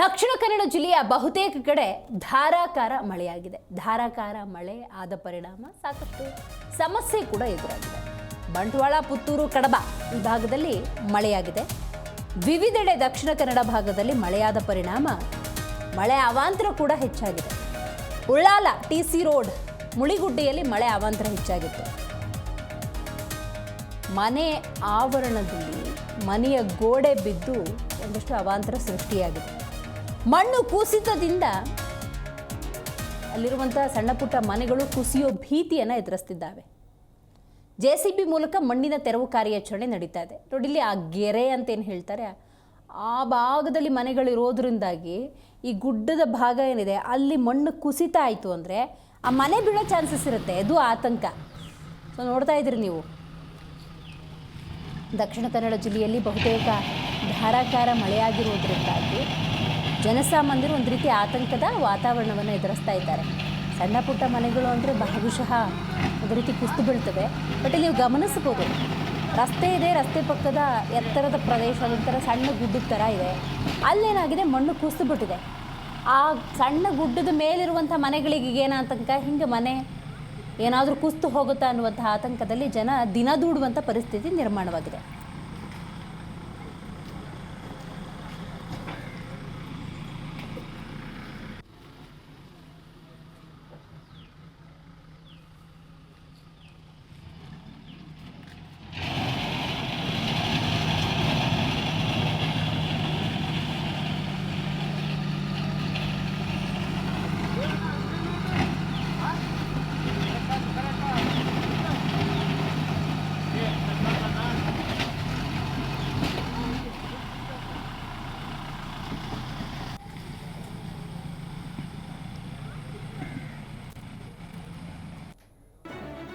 ದಕ್ಷಿಣ ಕನ್ನಡ ಜಿಲ್ಲೆಯ ಬಹುತೇಕ ಕಡೆ ಧಾರಾಕಾರ ಮಳೆಯಾಗಿದೆ. ಧಾರಾಕಾರ ಮಳೆ ಆದ ಪರಿಣಾಮ ಸಾಕಷ್ಟು ಸಮಸ್ಯೆ ಕೂಡ ಎದುರಾಗಿದೆ. ಬಂಟ್ವಾಳ, ಪುತ್ತೂರು, ಕಡಬ ಈ ಭಾಗದಲ್ಲಿ ಮಳೆಯಾಗಿದೆ. ವಿವಿಧೆಡೆ ದಕ್ಷಿಣ ಕನ್ನಡ ಭಾಗದಲ್ಲಿ ಮಳೆಯಾದ ಪರಿಣಾಮ, ಮಳೆ ಅವಾಂತರ ಕೂಡ ಹೆಚ್ಚಾಗಿದೆ. ಉಳ್ಳಾಲ, ಟಿ ಸಿ ರೋಡ್, ಮುಳಿಗುಡ್ಡೆಯಲ್ಲಿ ಮಳೆ ಅವಾಂತರ ಹೆಚ್ಚಾಗಿತ್ತು. ಮನೆ ಆವರಣದಲ್ಲಿ ಮನೆಯ ಗೋಡೆ ಬಿದ್ದು ಒಂದಷ್ಟು ಅವಾಂತರ ಸೃಷ್ಟಿಯಾಗಿದೆ. ಮಣ್ಣು ಕುಸಿತದಿಂದ ಅಲ್ಲಿರುವಂಥ ಸಣ್ಣ ಪುಟ್ಟ ಮನೆಗಳು ಕುಸಿಯೋ ಭೀತಿಯನ್ನು ಎದುರಿಸ್ತಿದ್ದಾವೆ. ಜೆ ಸಿ ಬಿ ಮೂಲಕ ಮಣ್ಣಿನ ತೆರವು ಕಾರ್ಯಾಚರಣೆ ನಡೀತಾ ಇದೆ. ನೋಡಿ, ಇಲ್ಲಿ ಆ ಗೆರೆ ಅಂತ ಏನು ಹೇಳ್ತಾರೆ? ಆ ಭಾಗದಲ್ಲಿ ಮನೆಗಳಿರೋದ್ರಿಂದಾಗಿ ಈ ಗುಡ್ಡದ ಭಾಗ ಏನಿದೆ, ಅಲ್ಲಿ ಮಣ್ಣು ಕುಸಿತ ಆಯಿತು ಅಂದರೆ ಆ ಮನೆ ಬೀಳೋ ಚಾನ್ಸಸ್ ಇರುತ್ತೆ. ಇದು ಆತಂಕ. ಸೊ ನೋಡ್ತಾ ಇದ್ದೀರಿ ನೀವು. ದಕ್ಷಿಣ ಕನ್ನಡ ಜಿಲ್ಲೆಯಲ್ಲಿ ಬಹುತೇಕ ಧಾರಾಕಾರ ಮಳೆಯಾಗಿರುವುದರಿಂದಾಗಿ ಜನಸಾಮಾನ್ಯರು ಒಂದು ರೀತಿ ಆತಂಕದ ವಾತಾವರಣವನ್ನು ಎದುರಿಸ್ತಾ ಇದ್ದಾರೆ. ಸಣ್ಣ ಪುಟ್ಟ ಮನೆಗಳು ಅಂದರೆ ಬಹುಶಃ ಒಂದು ರೀತಿ ಕುಸ್ತು ಬೀಳ್ತವೆ ಬಟ್ ನೀವು ಗಮನಿಸ್ಬೋದು ರಸ್ತೆ ಇದೆ, ರಸ್ತೆ ಪಕ್ಕದ ಎತ್ತರದ ಪ್ರದೇಶ, ಒಂಥರ ಸಣ್ಣ ಗುಡ್ಡದ ಥರ ಇದೆ. ಅಲ್ಲೇನಾಗಿದೆ, ಮಣ್ಣು ಕುಸ್ತು ಬಿಟ್ಟಿದೆ. ಆ ಸಣ್ಣ ಗುಡ್ಡದ ಮೇಲಿರುವಂಥ ಮನೆಗಳಿಗೆ ಏನು ಆತಂಕ? ಹಿಂಗೆ ಮನೆ ಏನಾದರೂ ಕುಸ್ತು ಹೋಗುತ್ತಾ ಅನ್ನುವಂಥ ಆತಂಕದಲ್ಲಿ ಜನ ದಿನ ದೂಡುವಂಥ ಪರಿಸ್ಥಿತಿ ನಿರ್ಮಾಣವಾಗಿದೆ.